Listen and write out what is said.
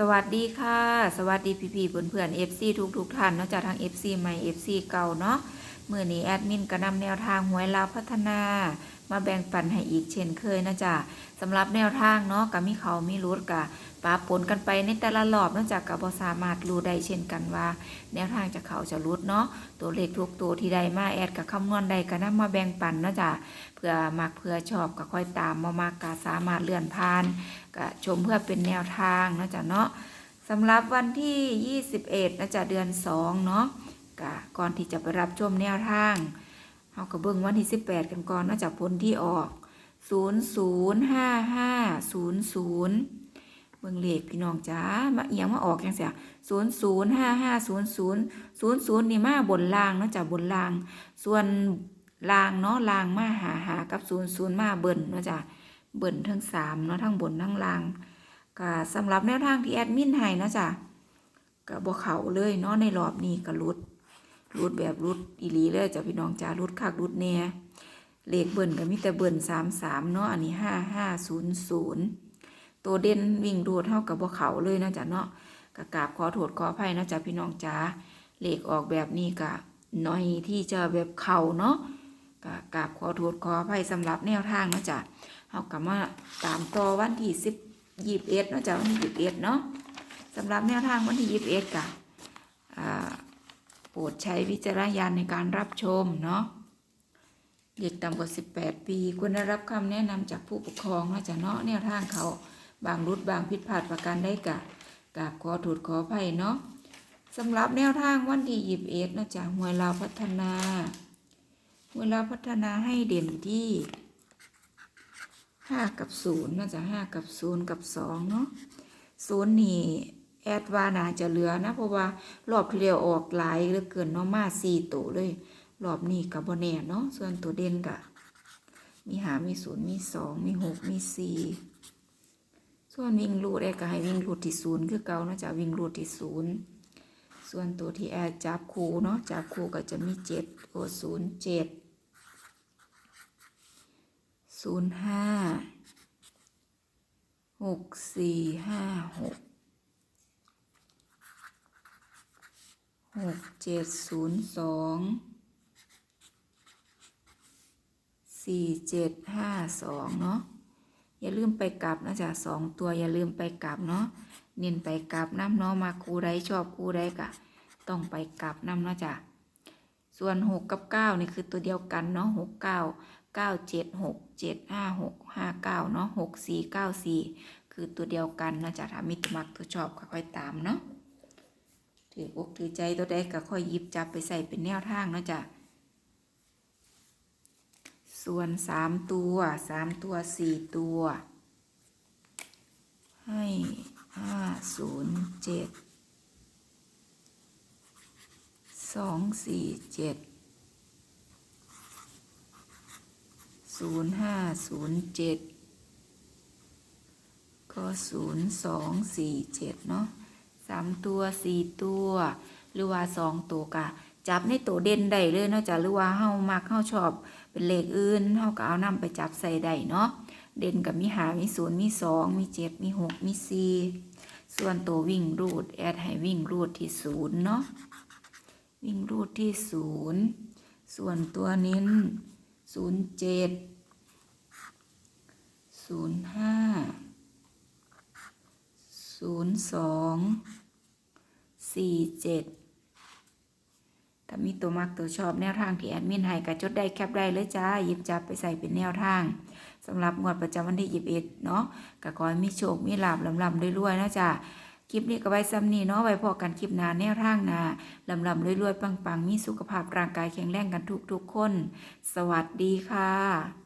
สวัสดีค่ะ สวัสดีพี่ๆเพื่อนเอนๆ FC ทุกๆ ท่านนอกจากทาง FC ใหม่ FC เก่าเนาะ มื่อนี้แอดมินก็นำแนวทางหวยลาวพัฒนา มาแบ่งปันให้อีกเช่นเคยนะจ๊ะสำหรับแนวทางเนาะกับมีเขามีรุดกะปาปนกันไปในแต่ละรอบเนอกจากกับบสามารถรู้ได้เช่นกันว่า แนวทางจะเขาจะรุดเนาะตัวเลขทุกตัวที่ได้มาแอดกับคำนวณใดก็นำมาแบ่งปันนะจ๊ะเพื่อมักเพื่อชอบก็ค่อยตามมามากกาสามารถเลื่อนผ่านก็ชมเพื่อเป็นแนวทางนะจ๊ะเนาะสำหรับวันที่ 21นะจ๊ะเดือน 2 เนาะ กะก่อนที่จะไปรับชมแนวทางเฮาก็เบิ่งวันที่ 18 กันก่อนเนอกจากผลที่ออก 005500 เบิ่งเลขพี่น้องจ้ามาเอียงมาออกจังเสีย005500 00 นี่มาบนล่างเนาะจ้ะบนล่าง ส่วนล่างเนาะล่างมาหาหากับ 00 มาเบิ่นเนาะจ้ะเบิ่นทั้งสามเนาะทั้งบนทั้งล่างก็สำหรับแนวทางที่แอดมินให้เนาะจ้ะก็บ่เขาเลยเนาะในรอบนี้ก็รุด รุดแบบรุดอีลีเลยจ้ะพี่น้องจ้ารุดคักรุดแน่เลขเบิ่นก็มีแต่เบิ่นสามสามเนาะอันนี้ห้าห้าศูนย์ศูนย์ตัวเด่นวิ่งรูดเท่ากับบ่เขาเลยนะจ้ะเนาะก็กราบขอโทษขออภัยนะจ้ะพี่น้องจ้าเลขออกแบบนี้ก็น้อยที่จะแบบเข่าเนาะก็กราบขอโทษขออภัยสำหรับแนวทางนะจ้ะเฮาก็มาตามต่อวันที่สิบยี่สิบเอ็ดนะจ้ะวันที่ยี่สิบเอ็ดเนาะสำหรับแนวทางวันที่ยี่สิบเอ็ดกะ โปรดใช้วิจารณญาณในการรับชมเนาะเด็กต่ำกว่าสิบแปดปี ควรได้รับคำแนะนำจากผู้ปกครองนาะจ้ะเนาะแนวทางเขาบางรุดบางผิดพลาดประการได้กะกราบขอโทษขออภัยเนาะสำหรับแนวทางวันที่ยิบเอ็ดนาะจ้ะหวยลาพัฒนาหวยลาพัฒนาให้เด่นที่ห้ากับศูนย์น่าจะห้ากับศูนย์กับสองเนาะศูนย์นี่ แอดว่าน่าจะเหลือนะ เพราะว่ารอบที่แล้วออกหลายเหลือเกินเนาะมาสี่ตัวเลย รอบนี้กับบแน่เนาะส่วนตัวเด่นกะมีหามีศูนย์มีสองมีหกมีสี่ส่วนวิ่งรูดแอดก็ให้วิ่งรูดที่ศูนย์คือเก่าเนาะจะวิ่งรูดที่ศูนย์ส่วนตัวที่แอดจับคู่เนาะจับคู่ก็จะมีเจ็ดโอศูนย์เจ็ดศูนย์ห้าหกสี่ห้าหก หกเจ็ดศูนย์สองสี่เจ็ดห้าสองเนาะอย่าลืมไปกลับนะจ๊ะสองตัวอย่าลืมไปกลับเนาะเน้นไปกลับน้ำเนาะมาคูใดชอบคูใดกะ ต้องไปกลับน้ำเนาะจ๊ะส่วนหกกับเก้านี่คือตัวเดียวกันเนาะหกเก้าเก้าเจ็ดหกเจ็ดห้าหกห้าเก้าเนาะหกสี่เก้าสี่คือตัวเดียวกันนะจ๊ะถ้ามิตรมักตัวชอบค่อยตามเนาะ ถืออกถือใจตัวใดก็ค่อยยิบจับไปใส่เป็นแนวทางเนาะจ๊ะส่วนสามตัวสามตัวสี่ตัว ให้ห้าศูนย์เจ็ดสองสี่เจ็ดศูนย์ห้าศูนย์เจ็ดก็ศูนย์สองสี่เจ็ดเนาะ สามตัวสี่ตัว หรือว่าสองตัวกะจับในตัวเด่นได้เลยเนาะจ้ะหรือว่าเฮามักเฮาชอบเป็นเลขอื่นเฮาก็เอานำไปจับใส่ได้เนาะเด่นกับมีหามีศูนย์มีสองมีเจ็ดมีหกมีสี่ส่วนตัววิ่งรูดแอดให้วิ่งรูดที่ศูนย์เนาะวิ่งรูดที่ศูนย์ส่วนตัวเน้นศูนย์เจ็ดศูนย์ห้า ศูนย์สองสี่เจ็ดถ้ามีตัวมักตัวชอบแนวทางที่แอดมินให้ก็จดได้แคปได้เลยจ้าหยิบจับไปใส่เป็นแนวทางสำหรับงวดประจำวันที่ยี่สิบเอ็ดเนาะก็ขอให้มีโชคมีลาบลำลำรวยๆนะจ้าคลิปนี้ก็ไว้ซ้ำนี้เนาะไว้พอกันคลิปหน้าแนวทางหน้าลำลำรวยๆปังๆ มีสุขภาพร่างกายแข็งแรงกันทุกๆคน สวัสดีค่ะ